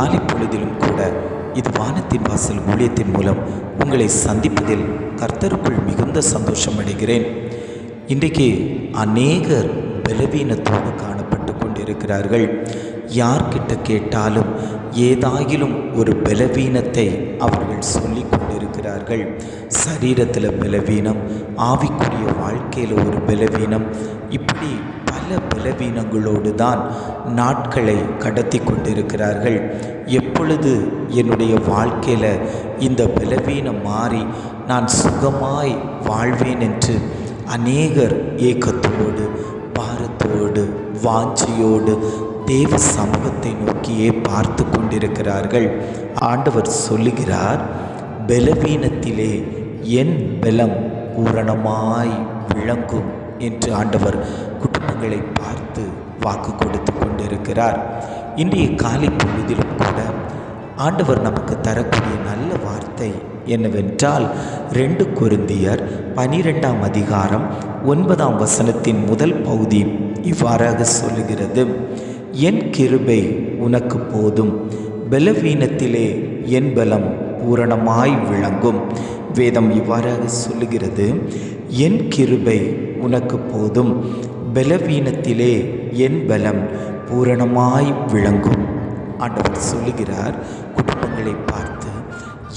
காலை பொழுதிலும் கூட இது வானத்தின் வாசல் ஊழியத்தின் மூலம் உங்களை சந்திப்பதில் கர்த்தருக்குள் மிகுந்த சந்தோஷம் அடைகிறேன். இன்றைக்கு அநேகர் பலவீனத்தோடு காணப்பட்டு கொண்டிருக்கிறார்கள். யார்கிட்ட கேட்டாலும் ஏதாயிலும் ஒரு பலவீனத்தை அவர்கள் சொல்லி கொண்டிருக்கிறார்கள். சரீரத்தில் பலவீனம் ஆவிக்குரிய வாழ்க்கையில் ஒரு பலவீனம் இப்படி பல பலவீனங்களோடு தான் நாட்களை கடத்தி கொண்டிருக்கிறார்கள். எப்பொழுது என்னுடைய வாழ்க்கையில் இந்த பலவீனம் மாறி நான் சுகமாய் வாழ்வேன் என்று அநேகர் ஏக்கத்தோடு பாரத்தோடு வாஞ்சியோடு தேவ சமூகத்தை நோக்கியே பார்த்து கொண்டிருக்கிறார்கள். ஆண்டவர் சொல்லுகிறார் பலவீனத்திலே என் பலம் பூரணமாய் விளங்கும் என்று ஆண்டவர் உங்களை பார்த்து வாக்கு கொடுத்து கொண்டிருக்கிறார். இன்றைய காலை பொழுதிலும் கூட ஆண்டவர் நமக்கு தரக்கூடிய நல்ல வார்த்தை என்னவென்றால் ரெண்டு குருந்தியர் பனிரெண்டாம் அதிகாரம் ஒன்பதாம் வசனத்தின் முதல் பகுதி இவ்வாறாக சொல்லுகிறது. என் கிருபை உனக்கு போதும். பலவீனத்திலே என் பலம் பூரணமாய் விளங்கும். வேதம் இவ்வாறாக சொல்லுகிறது. என் கிருபை உனக்கு போதும். பலவீனத்திலே என் பலம் பூரணமாய் விளங்கும். ஆண்டவர் சொல்லுகிறார் குடும்பங்களை பார்த்து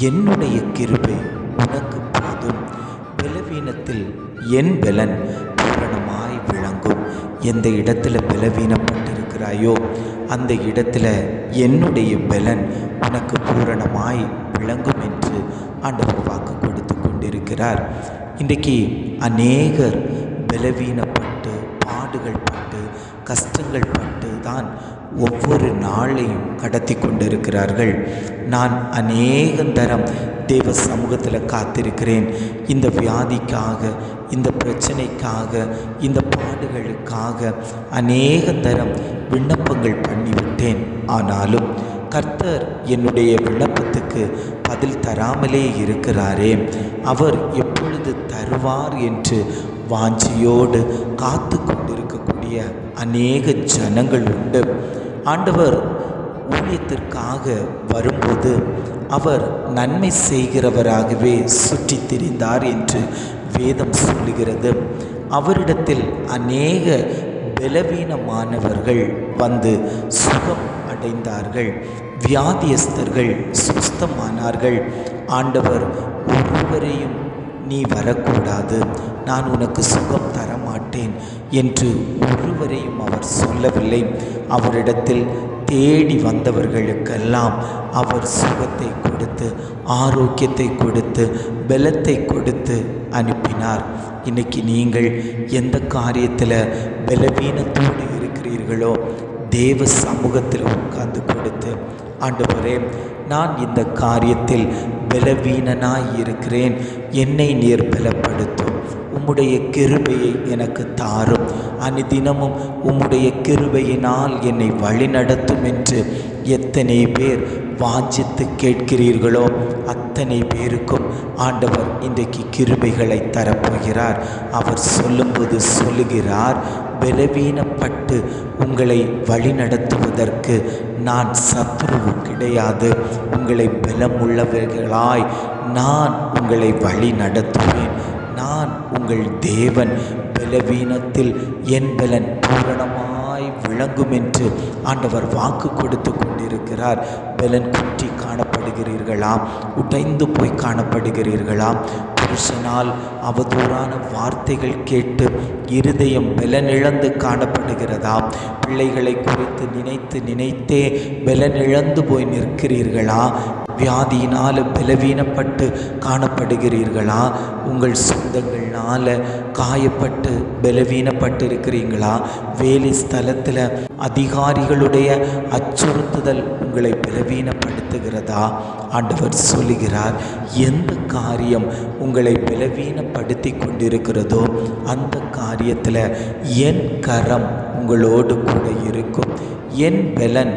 என்னுடைய கிருபை உனக்கு போதும். பலவீனத்தில் என் பலன் பூரணமாய் விளங்கும். எந்த இடத்துல பலவீனப்பட்டிருக்கிறாயோ அந்த இடத்துல என்னுடைய பலன் உனக்கு பூரணமாய் விளங்கும் என்று ஆண்டவர் வாக்கு கொடுத்து கொண்டிருக்கிறார். இன்றைக்கு அநேகர் பலவீன தான் ஒவ்வொரு நாளையும் கடத்தி கொண்டிருக்கிறார்கள். நான் அநேகந்தரம் தேவ சமூகத்தில் காத்திருக்கிறேன். இந்த வியாதிக்காக இந்த பிரச்சனைக்காக இந்த பாடுகளுக்காக அநேக தரம் விண்ணப்பங்கள் பண்ணிவிட்டேன். ஆனாலும் கர்த்தர் என்னுடைய விண்ணப்பத்துக்கு பதில் தராமலே இருக்கிறாரே. அவர் எப்பொழுது தருவார் என்று வாஞ்சியோடு காத்து கொண்டிருக்கக்கூடிய அநேக ஜனங்கள் உண்டு ஆண்டவர் ஊழியத்திற்காக வரும்போது அவர் நன்மை செய்கிறவராகவே சுற்றி திரிந்தார் என்று வேதம் சொல்லுகிறது. அவரிடத்தில் அநேக பலவீனமானவர்கள் வந்து சுகம் அடைந்தார்கள். வியாதியஸ்தர்கள் சுஸ்தமானார்கள். ஆண்டவர் ஒருவரையும் நீ வரக்கூடாது. நான் உனக்கு சுகம் தரமாட்டேன் என்று ஒருவரையும் அவர் சொல்லவில்லை. அவரிடத்தில் தேடி வந்தவர்களுக்கெல்லாம் அவர் சுகத்தை கொடுத்து ஆரோக்கியத்தை கொடுத்து பலத்தை கொடுத்து அனுப்பினார். இன்னைக்கு நீங்கள் எந்த காரியத்தில் பலவீனத்தோடு இருக்கிறீர்களோ தேவ சமூகத்தில் உட்கார்ந்து கொடுத்து ஆண்டவரே நான் இந்த காரியத்தில் பலவீனனாய் இருக்கிறேன் என்னை நீர் பலப்படுத்தும். உம்முடைய கிருபையை எனக்கு தாரும். அனுதினமும் உம்முடைய கிருபையினால் என்னை வழிநடத்தும் என்று எத்தனை பேர் வாஞ்சித்து கேட்கிறீர்களோ அத்தனை பேருக்கும் ஆண்டவர் இன்றைக்கு கிருபைகளை தரப்போகிறார். அவர் சொல்லும்போது சொல்லுகிறார் பலவீனப்பட்டு உங்களை வழிநடத்துவதற்கு நான் சத்ருவு கிடையாது. உங்களை பலமுள்ளவர்களாய் நான் உங்களை வழி நடத்துவேன் உங்கள் தேவன் பலவீனத்தில் என் பலன் பூரணமாய் விளங்கும் என்று ஆண்டவர் வாக்கு கொடுத்து கொண்டிருக்கிறார். பலன் குற்றி காணப்படுகிறீர்களா உடைந்து போய் காணப்படுகிறீர்களா புருஷனால் அவதூறான வார்த்தைகள் கேட்டு இருதயம் பலனிழந்து காணப்படுகிறதா பிள்ளைகளை குறித்து நினைத்து நினைத்தே பலனிழந்து போய் நிற்கிறீர்களா? வியாதியினால் பலவீனப்பட்டு காணப்படுகிறீர்களா? உங்கள் சொந்தங்கள்னால் காயப்பட்டு பலவீனப்பட்டு இருக்கிறீங்களா வேலை ஸ்தலத்தில் அதிகாரிகளுடைய அச்சுறுத்துதல் உங்களை பலவீனப்படுத்துகிறதா? ஆண்டவர் சொல்லுகிறார் எந்த காரியம் உங்களை பலவீனப்படுத்தி கொண்டிருக்கிறதோ அந்த காரியத்தில் என் கரம் உங்களோடு கூட இருக்கும். என் பலன்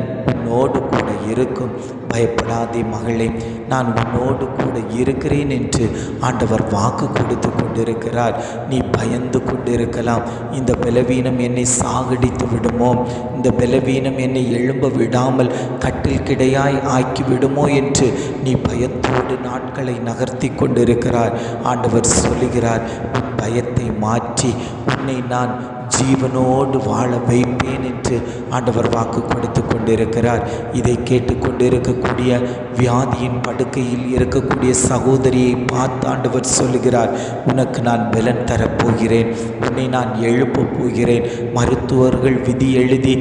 உன்னோடு கூட இருக்கும். பயப்படாதே மகளே நான் உன்னோடு கூட இருக்கிறேன் என்று ஆண்டவர் வாக்கு கொடுத்து கொண்டிருக்கிறார். நீ பயந்து கொண்டிருக்கலாம். இந்த பலவீனம் என்னை சாகடித்து விடுமோ? இந்த பலவீனம் என்னை எழும்ப விடாமல் கட்டில் கிடையாய் ஆக்கி விடுமோ என்று நீ பயத்தோடு நாட்களை நகர்த்தி கொண்டிருக்கிறார். ஆண்டவர் சொல்லுகிறார் உன் பயத்தை மாற்றி உன்னை நான் ஜீவனோடு வாழ வைப்பேன் என்று ஆண்டவர் வாக்கு கொடுத்து கொண்டிருக்கிறார். இதை கேட்டுக்கொண்டிருக்கக்கூடிய வியாதியின் படுக்கையில் இருக்கக்கூடிய சகோதரியை பார்த்து ஆண்டவர் சொல்லுகிறார் உனக்கு நான் பலன் தரப்போகிறேன். உன்னை நான் எழுப்பப் போகிறேன். மருத்துவர்கள் விதி எழுதி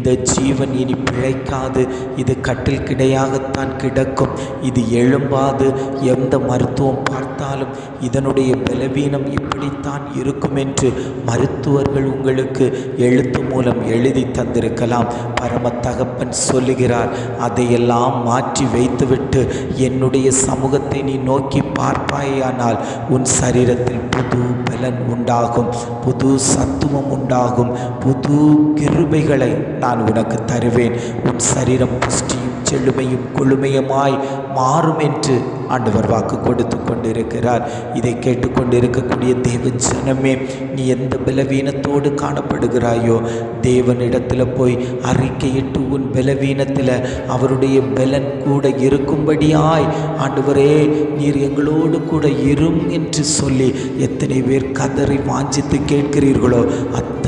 இந்த ஜீவன் இனி பிழைக்காது. இது கட்டில் கிடையாகத்தான் கிடக்கும். இது எழும்பாது. எந்த மருத்துவம் பார்த்தாலும் இதனுடைய பலவீனம் இப்படித்தான் இருக்கும் என்று மருத்துவர்கள் உங்களுக்கு எழுத்து மூலம் எழுதி தந்திருக்கலாம். பரம தகப்பன் சொல்லுகிறார் அதையெல்லாம் மாற்றி வைத்துவிட்டு என்னுடைய சமூகத்தை நீ நோக்கி பார்ப்பாயானால் உன் சரீரத்தில் புது பலன் உண்டாகும் புது சத்துவம் உண்டாகும் புது கிருபைகளை நான் உனக்கு தருவேன். உன் சரீரம் புஷ்டி செழுமையும் கொழுமையுமாய் மாறும் என்று ஆண்டவர் வாக்கு கொடுத்து கொண்டிருக்கிறார். இதை கேட்டுக்கொண்டிருக்கக்கூடிய தேவ ஜனமே நீ எந்த பலவீனத்தோடு காணப்படுகிறாயோ தேவனிடத்தில் போய் அறிக்கையிட்டு உன் பலவீனத்தில் அவருடைய பலன் கூட இருக்கும்படியாய் ஆண்டவரே நீர் எங்களோடு கூட இரும் என்று சொல்லி எத்தனை பேர் கதறி வாஞ்சித்து கேட்கிறீர்களோ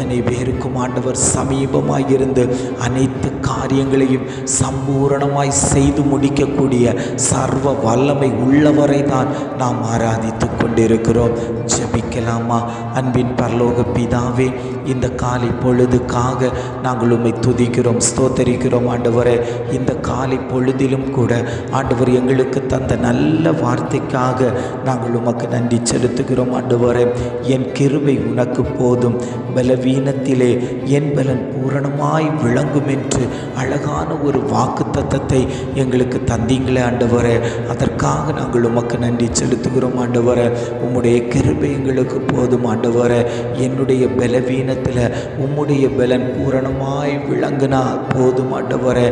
அத்தனை பேருக்கும் ஆண்டவர் சமீபமாய் இருந்து அனைத்து காரியங்களையும் சம்பூரணமாய் செய்து முடிக்கக்கூடிய சர்வ வல்லமை உள்ளவரை தான் நாம் ஆராதித்து கொண்டிருக்கிறோம். ஜபிக்கலாமா? அன்பின் பரலோக பிதாவே இந்த காலை பொழுதுக்காக நாங்கள் உண்மை துதிக்கிறோம் ஸ்தோத்தரிக்கிறோம் ஆண்டவரே. இந்த காலை பொழுதிலும் கூட ஆண்டவர் எங்களுக்கு தந்த நல்ல வார்த்தைக்காக நாங்கள் உமக்கு நன்றி செலுத்துகிறோம் ஆண்டவரே. என் கிருபை உனக்கு போதும். பலவீனத்திலே என் பலன் பூரணமாய் விளங்கும் என்று அழகான ஒரு வாக்கு தத்தத்தை எங்களுக்கு தந்தீங்களே ஆண்டவரே. அதற்காக நாங்கள் உமக்கு நன்றி செலுத்துகிறோம் ஆண்டவரே. உம்முடைய கிருபை எங்களுக்கு போதும் ஆண்டவரே. என்னுடைய பலவீனத்தில் உம்முடைய பலன் பூரணமாய் விளங்குனா போதும் ஆண்டவரே.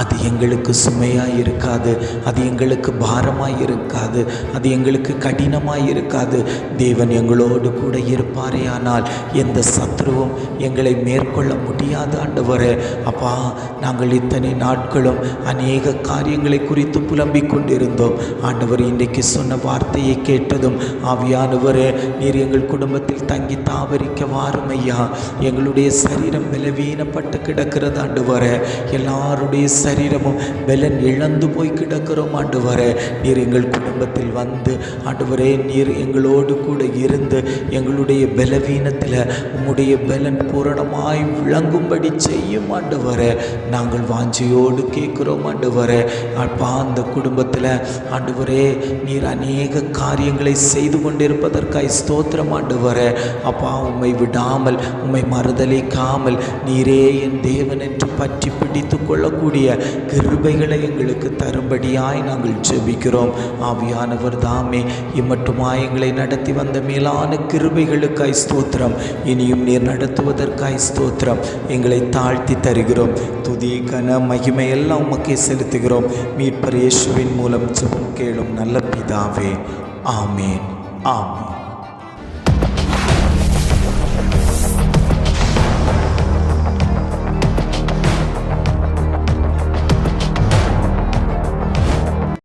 அது எங்களுக்கு சுமையாக இருக்காது அது எங்களுக்கு பாரமாக இருக்காது அது எங்களுக்கு கடினமாக இருக்காது தேவன் எங்களோடு கூட இருப்பாரே ஆனால் எந்த சத்ருவும் எங்களை மேற்கொள்ள முடியாது ஆண்டவரே. அப்பா நாங்கள் இத்தனை நாட்களும் அநேக காரியங்களை குறித்து புலம்பிக் கொண்டிருந்தோம். ஆண்டவர் இன்றைக்கு சொன்ன வார்த்தையை கேட்டதும் ஆவியானவரே நீர் எங்கள் குடும்பத்தில் தங்கி தாவரிக்க வாரும் ஐயா எங்களுடைய சரீரம் பலவீனப்பட்டு கிடக்கிறது ஆண்டவரே. எல்லாருடைய சரீரமும் பலன் இழந்து போய் கிடக்கிறோம் ஆண்டவரே. நீர் எங்கள் குடும்பத்தில் வந்து ஆண்டவரே நீர் எங்களோடு கூட இருந்து எங்களுடைய பலவீனத்தில் உம்முடைய பலன் பூரணமாய் விளங்கும்படி செய்யும் ஆண்டவரே. நாங்கள் வாஞ்சியோடு கேட்குறோம் ஆண்டவரே. அப்பா அந்த குடும்பத்தில் ஆண்டவரே நீர் அநேக காரியங்களை செய்து கொண்டிருப்பதற்காய் ஸ்தோத்திரம் ஆண்டவரே. அப்பா உம்மை விடாமல் உம்மை மறுதலிக்காமல் நீரே என் தேவன் என்று பற்றி பிடித்து கொள்ளக்கூடிய கிருபைகளை எங்களுக்கு தரும்படியாய் நாங்கள் ஜெபிக்கிறோம். ஆவியானவர் தாமே இம்மட்டுமாய் எங்களை நடத்தி வந்த மேலான கிருபைகளுக்காய் ஸ்தோத்திரம். இனியும் நீர் நடத்துவதற்காய் ஸ்தோத்திரம். எங்களை தாழ்த்தி தருகிறோம். துதி கன மகிமை எல்லாம் உமக்கே செலுத்துகிறோம். மீட்பர் இயேசுவின் மூலம் ஜெபம் கேளும் நல்ல பிதாவே. ஆமேன். ஆமேன்.